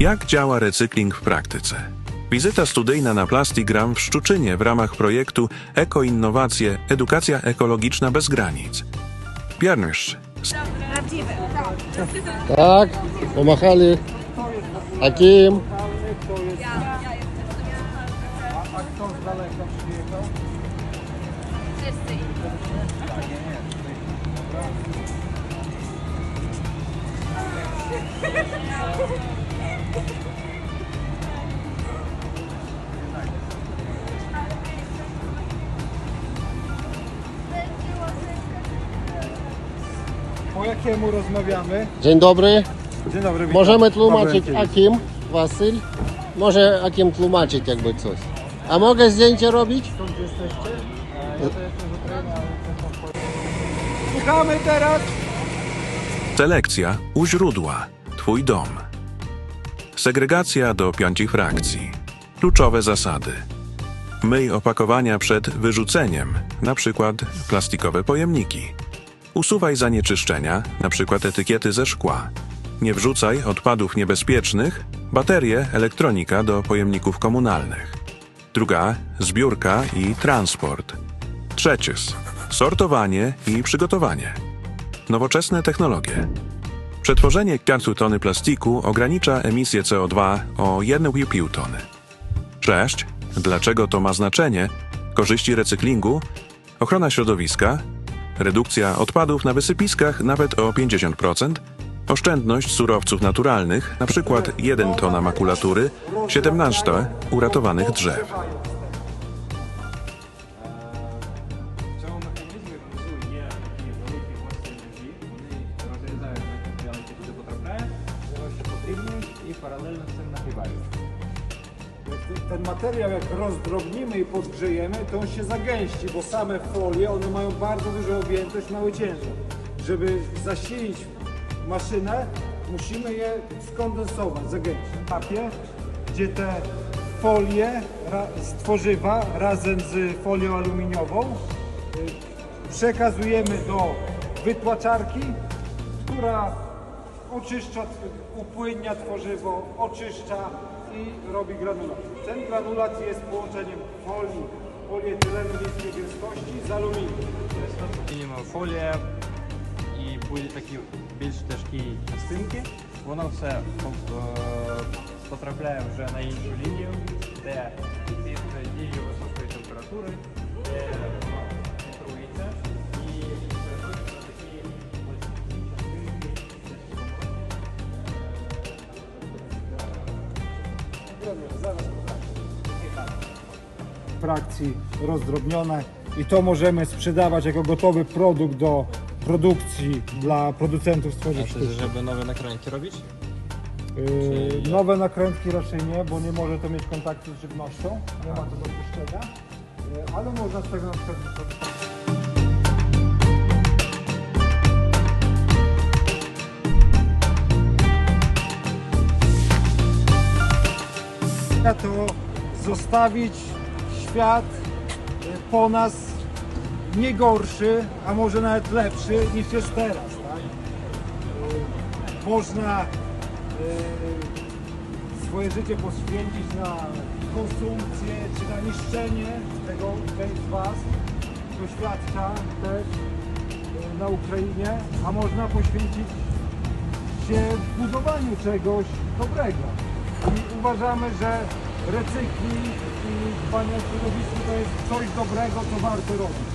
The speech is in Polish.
Jak działa recykling w praktyce? Wizyta studyjna na Plastigram w Szczuczynie w ramach projektu Ekoinnowacje – Edukacja ekologiczna bez granic. Bjarnysz, Tak, pomachali. Akim. Po jakiemu rozmawiamy? Dzień dobry. Dzień dobry. witam. Możemy tłumaczyć Paweł Akim, Wasyl. Może Akim tłumaczyć jakby coś. A mogę zdjęcie robić? Skąd jesteście? Ja to jestem z Ukrainy, ale jestem Słuchamy teraz! selekcja u źródła, Twój dom. Segregacja do piącich frakcji. Kluczowe zasady. Myj opakowania przed wyrzuceniem, na przykład plastikowe pojemniki. Usuwaj zanieczyszczenia, przykład etykiety ze szkła. Nie wrzucaj odpadów niebezpiecznych, baterie, elektronika do pojemników komunalnych. Druga zbiórka i transport. Trzeciec sortowanie i przygotowanie. Nowoczesne technologie. Przetworzenie kwartu tony plastiku ogranicza emisję CO2 o 1,5 tony. 6. Dlaczego to ma znaczenie? Korzyści recyklingu, ochrona środowiska, redukcja odpadów na wysypiskach nawet o 50%, oszczędność surowców naturalnych, np. 1 tona makulatury, 17 uratowanych drzew. Цього механізмі внизу є такі великі гості ножі, вони розрізають матеріал, який туди потрапляє, його ще подрібнюють і паралельно з цим нагрівають. Ten materiał jak rozdrobnimy i podgrzejemy, to on się zagęści, bo same folie, one mają bardzo dużą objętość, mały ciężar. Żeby zasilić maszynę, musimy je skondensować, zagęścić. Papier, gdzie te folie z tworzywa razem z folią aluminiową y, przekazujemy do wytłaczarki, która oczyszcza, upłynnia tworzywo, oczyszcza i robi granulat. Ten granulat jest połączeniem folii polietylenu niskiej gęstości z aluminium. Мінімум фолія і будуть такі більш тяжкі частинки. Воно все е, потрапляє вже на іншу лінію, де під дією високої температури, де frakcji rozdrobnione i to możemy sprzedawać jako gotowy produkt do produkcji dla producentów stworzyw sztucznych. żeby nowe nakrętki robić? Yy, nowe nakrętki raczej nie, bo nie może to mieć kontaktu z żywnością, nie ma to dopuszczenia, yy, ale można z tego na przykład wykorzystać. To zostawić świat po nas nie gorszy, a może nawet lepszy niż jest teraz. Tak? Można y, swoje życie poświęcić na konsumpcję czy na niszczenie tego część z Was doświadcza też y, na Ukrainie, a można poświęcić się budowaniu czegoś dobrego. I uważamy, że recykling i dbanie o środowisko to jest coś dobrego, co warto robić.